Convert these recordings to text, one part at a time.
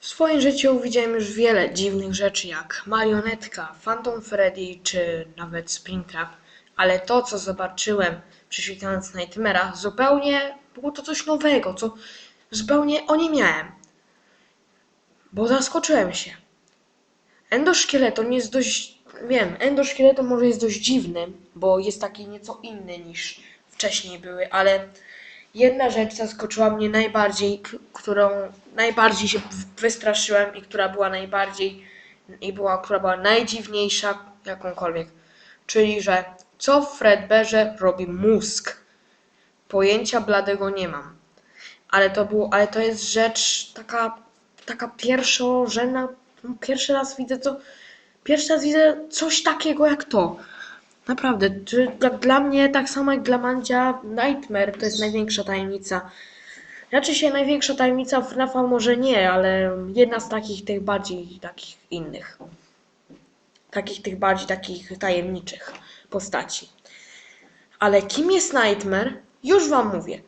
W swoim życiu widziałem już wiele dziwnych rzeczy, jak marionetka, Phantom Freddy czy nawet Springtrap, ale to, co zobaczyłem prześwietlając Nightmare'a, zupełnie było to coś nowego, co zupełnie o nie miałem. Bo zaskoczyłem się. Endoszkieleton jest dość. Wiem, endoszkieleton może jest dość dziwny, bo jest taki nieco inny niż wcześniej były, ale jedna rzecz zaskoczyła mnie najbardziej, którą najbardziej się wystraszyłem i która była najbardziej i była, która była najdziwniejsza jakąkolwiek. Czyli, że co w Fredbearze robi mózg? Pojęcia bladego nie mam. Ale to było, ale to jest rzecz taka, taka pierwszorzędna. no, Pierwszy raz widzę to, pierwszy raz widzę coś takiego jak to. Naprawdę, czy jak dla mnie, tak samo jak dla Mandzia, Nightmare to jest największa tajemnica. Raczej się największa tajemnica FNAF-a może nie, ale jedna z takich tych bardziej takich innych. Takich tych bardziej takich tajemniczych postaci. Ale kim jest Nightmare? Już wam mówię.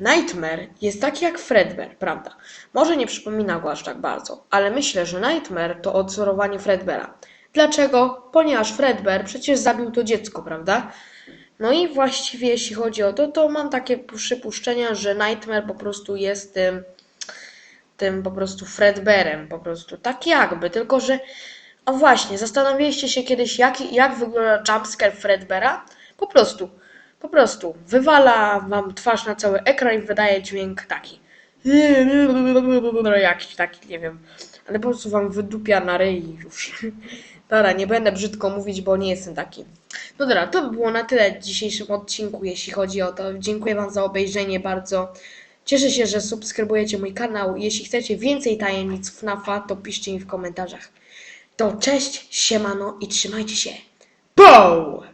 Nightmare jest taki jak Fredbear, prawda? Może nie przypomina go aż tak bardzo, ale myślę, że Nightmare to odzorowanie Fredbeara. Dlaczego? Ponieważ Fredbear przecież zabił to dziecko, prawda? No i właściwie jeśli chodzi o to, to mam takie przypuszczenia, że Nightmare po prostu jest tym, tym po prostu Fredbearem, po prostu tak jakby, tylko że a właśnie, zastanawialiście się kiedyś jak, jak wygląda jumpscare Fredbeara? Po prostu, po prostu wywala wam twarz na cały ekran i wydaje dźwięk taki. Jakiś taki, nie wiem. Ale po prostu wam wydupia na ryj już. Dobra, nie będę brzydko mówić, bo nie jestem taki. No dobra, to by było na tyle w dzisiejszym odcinku, jeśli chodzi o to. Dziękuję wam za obejrzenie bardzo. Cieszę się, że subskrybujecie mój kanał. Jeśli chcecie więcej tajemnic FNAFa, to piszcie mi w komentarzach. To cześć, siemano i trzymajcie się. Pow!